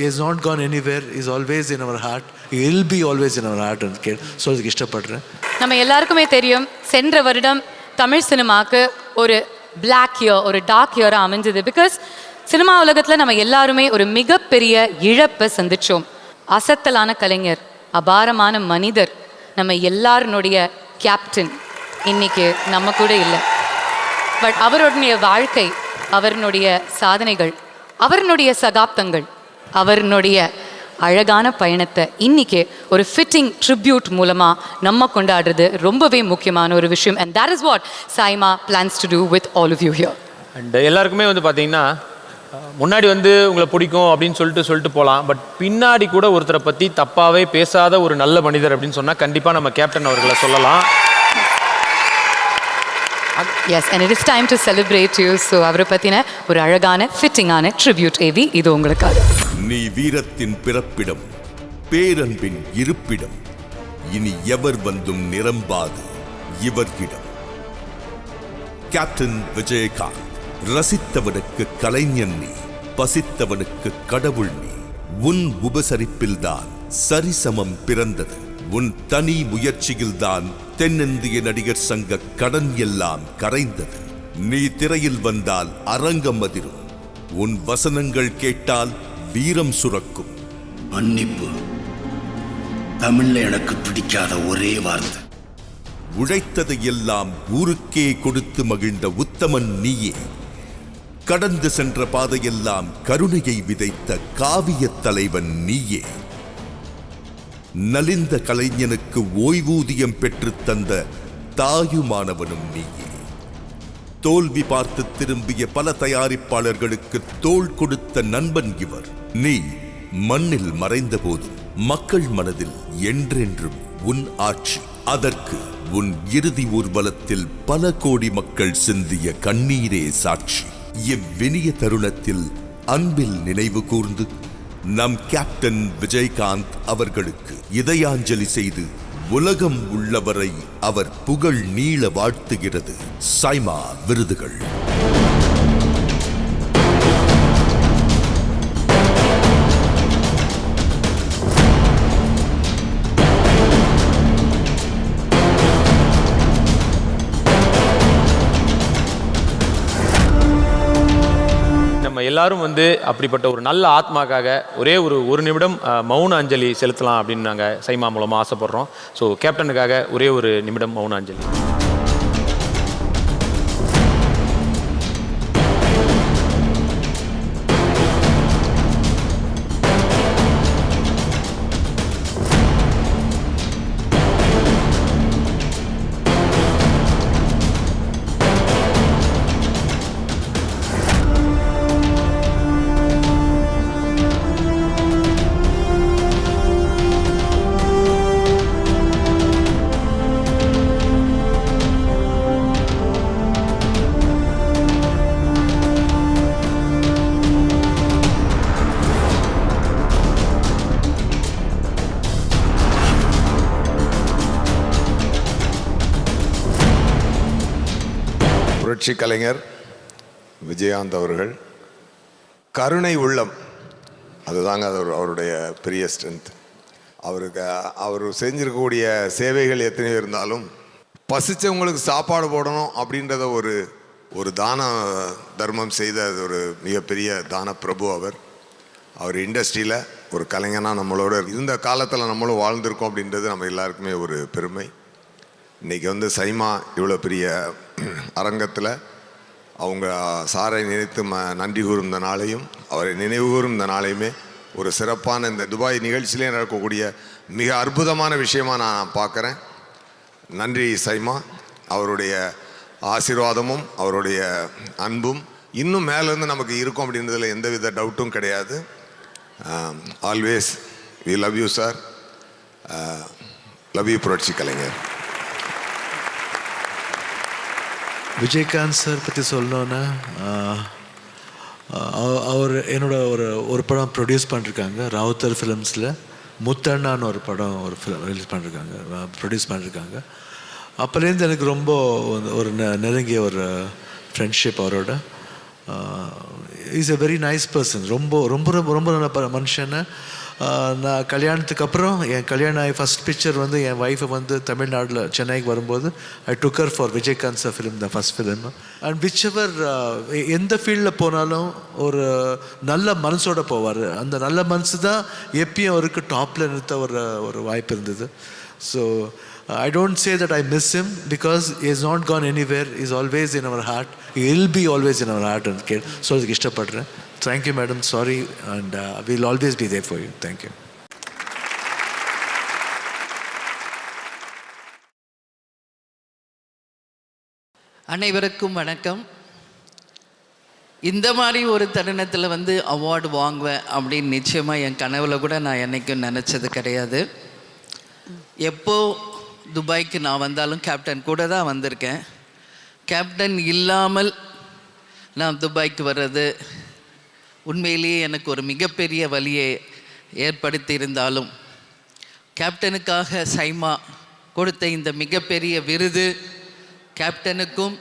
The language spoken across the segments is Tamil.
He has not gone anywhere. Always always in our heart. He will be always in our heart and சொல்றதுக்கு இஷ்டப்படுறேன். நம்ம எல்லாருக்குமே தெரியும் சென்ற வருடம் தமிழ் சினிமாவுக்கு ஒரு பிளாக் இயர் ஒரு டார்க் இயராக அமைஞ்சது. பிகாஸ் சினிமா உலகத்தில் நம்ம எல்லாருமே ஒரு மிகப்பெரிய இழப்பை சந்தித்தோம் அசத்தலான கலைஞர் அபாரமான மனிதர் நம்ம எல்லாருனுடைய கேப்டன் இன்னைக்கு நம்ம கூட இல்லை. பட் அவருடைய வாழ்க்கை அவருடைய சாதனைகள் அவருடைய சகாப்தங்கள் அவருடைய அழகான பயணத்தை இன்னைக்கு ஒரு ஃபிட்டிங் ட்ரிபியூட் மூலமா நம்ம கொண்டாடுறது ரொம்பவே முக்கியமான ஒரு விஷயம். And that is what Saima plans to do with all of you here and எல்லாருக்குமே வந்து பார்த்தீங்கன்னா முன்னாடி வந்து உங்களை பிடிக்கும் அப்படின்னு சொல்லிட்டு சொல்லிட்டு போகலாம் பட் பின்னாடி கூட ஒருத்தரை பற்றி தப்பாகவே பேசாத ஒரு நல்ல மனிதர் அப்படின்னு சொன்னால் கண்டிப்பாக நம்ம கேப்டன் அவர்களை சொல்லலாம். Yes and it is time to celebrate you so அவரை பற்றின ஒரு அழகான ஃபிட்டிங்கான ட்ரிபியூட் ஏவி இது உங்களுக்காக நீ வீரத்தின் பிறப்பிடம் பேரன்பின் இருப்பிடம் இனி எவர் வந்தும் நிரம்பாது இவர்கிடம். கேப்டன் விஜயகாந்த் ரசித்தவனுக்கு கலைஞன் நீ பசித்தவனுக்கு கடவுள் நீ உன் உபசரிப்பில்தான் சரிசமம் பிறந்தது. உன் தனி முயற்சியில்தான் தென்னிந்திய நடிகர் சங்க கடன் எல்லாம் கரைந்தது. நீ திரையில் வந்தால் அரங்கம் அதிரும் உன் வசனங்கள் கேட்டால் வீரம் சுரக்கும். மன்னிப்பு. தமிழ்ல எனக்கு பிடிக்காத ஒரே வார்த்தை. உழைத்ததை எல்லாம் ஊருக்கே கொடுத்து மகிழ்ந்த உத்தமன் நீயே. கடந்து சென்ற பாதையெல்லாம் கருணையை விதைத்த காவியத் தலைவன் நீயே. நலிந்த கலைஞனுக்கு ஓய்வூதியம் பெற்றுத் தந்த தாயுமானவனும் நீயே. தோல்வி பார்த்து திரும்பிய பல தயாரிப்பாளர்களுக்கு தோள் கொடுத்த நண்பன் இவர். நீ மண்ணில் மறைந்த போதும் மக்கள் மனதில் என்றென்றும் உன் ஆட்சி. அதற்கு உன் இறுதி ஊர்வலத்தில் பல கோடி மக்கள் சிந்திய கண்ணீரே சாட்சி. இவ்வினிய தருணத்தில் அன்பில் நினைவு கூர்ந்து நம் கேப்டன் விஜயகாந்த் அவர்களுக்கு இதயாஞ்சலி செய்து உலகம் உள்ளவரை அவர் புகழ் நீள வாழ்த்துகிறது. சைமா விருதுகள். எல்லாரும் வந்து அப்படிப்பட்ட ஒரு நல்ல ஆத்மாக்காக ஒரே ஒரு ஒரு நிமிடம் மௌன அஞ்சலி செலுத்தலாம் அப்படின்னு நாங்கள் சைமா மூலமாக ஆசைப்படுறோம். ஸோ கேப்டனுக்காக ஒரே ஒரு நிமிடம் மௌன அஞ்சலி. புரட்சி கலைஞர் விஜயகாந்த் அவர்கள். கருணை உள்ளம் அதுதாங்க அது ஒரு- அவருடைய பெரிய ஸ்ட்ரென்த் அவருக்கு அவர் செஞ்சிருக்கக்கூடிய சேவைகள் எத்தனையோ இருந்தாலும் பசித்தவங்களுக்கு சாப்பாடு போடணும் அப்படின்றத ஒரு ஒரு தான தர்மம் செய்த அது ஒரு மிகப்பெரிய தான பிரபு அவர். அவர் இண்டஸ்ட்ரியில் ஒரு கலைஞனாக நம்மளோட இருந்த காலத்தில் நம்மளும் வாழ்ந்திருக்கோம் அப்படின்றது நம்ம எல்லாருக்குமே ஒரு பெருமை. இன்றைக்கி வந்து சைமா இவ்வளோ பெரிய அரங்கத்தில் அவங்க சாரை நினைத்து ம நன்றி கூறும் இந்த நாளையும் அவரை நினைவு கூறும் இந்த நாளையுமே ஒரு சிறப்பான இந்த துபாய் நிகழ்ச்சியிலே நடக்கக்கூடிய மிக அற்புதமான விஷயமா நான் பார்க்குறேன். நன்றி சைமா. அவருடைய ஆசீர்வாதமும் அவருடைய அன்பும் இன்னும் மேலேருந்து நமக்கு இருக்கும் அப்படின்றதுல எந்தவித டவுட்டும் கிடையாது. Always we love you sir love you புரட்சி கலைஞர். விஜயகாந்த் சார் பற்றி சொல்லணுன்னா அவர் என்னோட ஒரு ஒரு படம் ப்ரொடியூஸ் பண்ணிருக்காங்க. ராவுத்தர் ஃபிலிம்ஸில் முத்தண்ணான்னு ஒரு படம் ஒரு ஃபிலிம் ரிலீஸ் பண்ணிருக்காங்க. ப்ரொடியூஸ் பண்ணிருக்காங்க. அப்போலேருந்து எனக்கு ரொம்ப ஒரு- நெ- நெருங்கிய ஒரு ஃப்ரெண்ட்ஷிப் அவரோட. Is a very nice person ரொம்ப ரொம்ப ரொம்ப ரொம்ப நல்ல மனுஷன்னு நான் கல்யாணத்துக்கு அப்புறம் என் கல்யாணம் ஆகி ஃபஸ்ட் பிக்சர் வந்து என் ஒய்ஃபை வந்து தமிழ்நாட்டில் சென்னைக்கு வரும்போது I டுக்கர் for Vijayakanth sir film the first film and whichever எந்த ஃபீல்டில் போனாலும் ஒரு நல்ல மனசோட போவார். அந்த நல்ல மனசு தான் எப்பயும் அவருக்கு டாப்பில் நிறுத்த ஒரு ஒரு வாய்ப்பு இருந்தது. So I don't say that I miss him because is not gone anywhere is always in our heart will be always in our heart K அதுக்கு இஷ்டப்படுறேன். Thank you madam sorry and will always be there for you thank you அனைவருக்கும் வணக்கம். இந்த மாதிரி ஒரு தருணத்தில் வந்து அவார்டு வாங்குவேன் அப்படின்னு நிச்சயமாக என் கனவில் கூட நான் என்றைக்கும் நினச்சது கிடையாது. எப்போ துபாய்க்கு நான் வந்தாலும் கேப்டன் கூட தான் வந்திருக்கேன். கேப்டன் இல்லாமல் நான் துபாய்க்கு வர்றது உண்மையிலேயே எனக்கு ஒரு மிகப்பெரிய வழியை ஏற்படுத்தியிருந்தாலும் கேப்டனுக்காக சைமா கொடுத்த இந்த மிகப்பெரிய விருது கேப்டனுக்கும்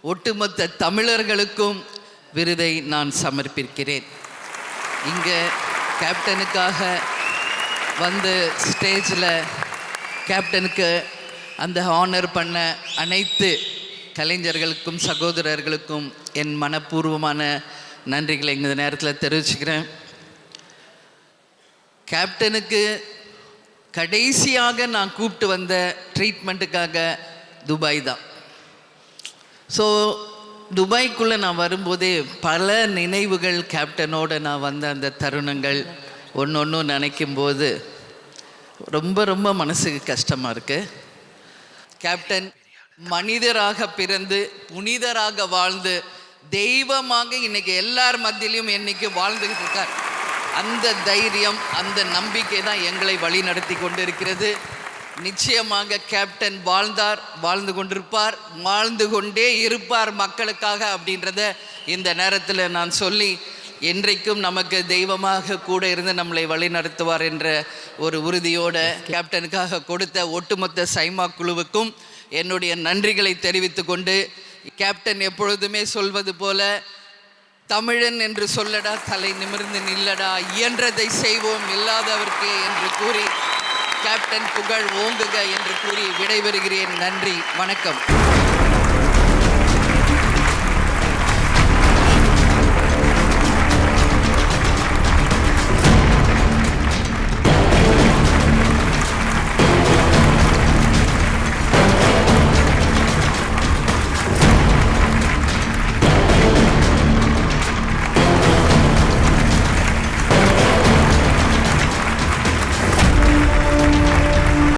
ஒட்டுமொத்த தமிழர்களுக்கும் விருதை நான் சமர்ப்பிக்கிறேன். இங்கே கேப்டனுக்காக வந்து ஸ்டேஜில் கேப்டனுக்கு அந்த ஹானர் பண்ண அனைத்து கலைஞர்களுக்கும் சகோதரர்களுக்கும் என் மனப்பூர்வமான நன்றிகளை இந்த நேரத்தில் தெரிவிச்சுக்கிறேன். கேப்டனுக்கு கடைசியாக நான் கூப்பிட்டு வந்த ட்ரீட்மெண்ட்டுக்காக துபாய் தான். ஸோ துபாய்க்குள்ளே நான் வரும்போதே பல நினைவுகள் கேப்டனோட நான் வந்த அந்த தருணங்கள் ஒன்று ஒன்று நினைக்கும் போது ரொம்ப ரொம்ப மனசுக்கு கஷ்டமாக இருக்குது கேப்டன் மனிதராக பிறந்து புனிதராக வாழ்ந்து தெய்வமாக இன்னைக்கு எல்லார் மத்தியிலையும் என்னைக்கு வாழ்ந்துகிட்டு இருக்கார். அந்த தைரியம் அந்த நம்பிக்கை தான் எங்களை வழி நடத்தி கொண்டிருக்கிறது. நிச்சயமாக கேப்டன் வாழ்ந்தார் வாழ்ந்து கொண்டிருப்பார் வாழ்ந்து கொண்டே இருப்பார் மக்களுக்காக அப்படின்றத இந்த நேரத்தில் நான் சொல்லி என்றைக்கும் நமக்கு தெய்வமாக கூட இருந்து நம்மளை வழி நடத்துவார் என்ற ஒரு உறுதியோட கேப்டனுக்காக கொடுத்த ஒட்டுமொத்த சைமா குழுவுக்கும் என்னுடைய நன்றிகளை தெரிவித்து கொண்டு கேப்டன் எப்பொழுதுமே சொல்வது போல தமிழன் என்று சொல்லடா தலை நிமிர்ந்து நில்லடா இயன்றதை செய்வோம் இல்லாதவர்க்கே என்று கூறி கேப்டன் புகழ் ஓங்குக என்று கூறி விடைபெறுகிறேன். நன்றி வணக்கம்.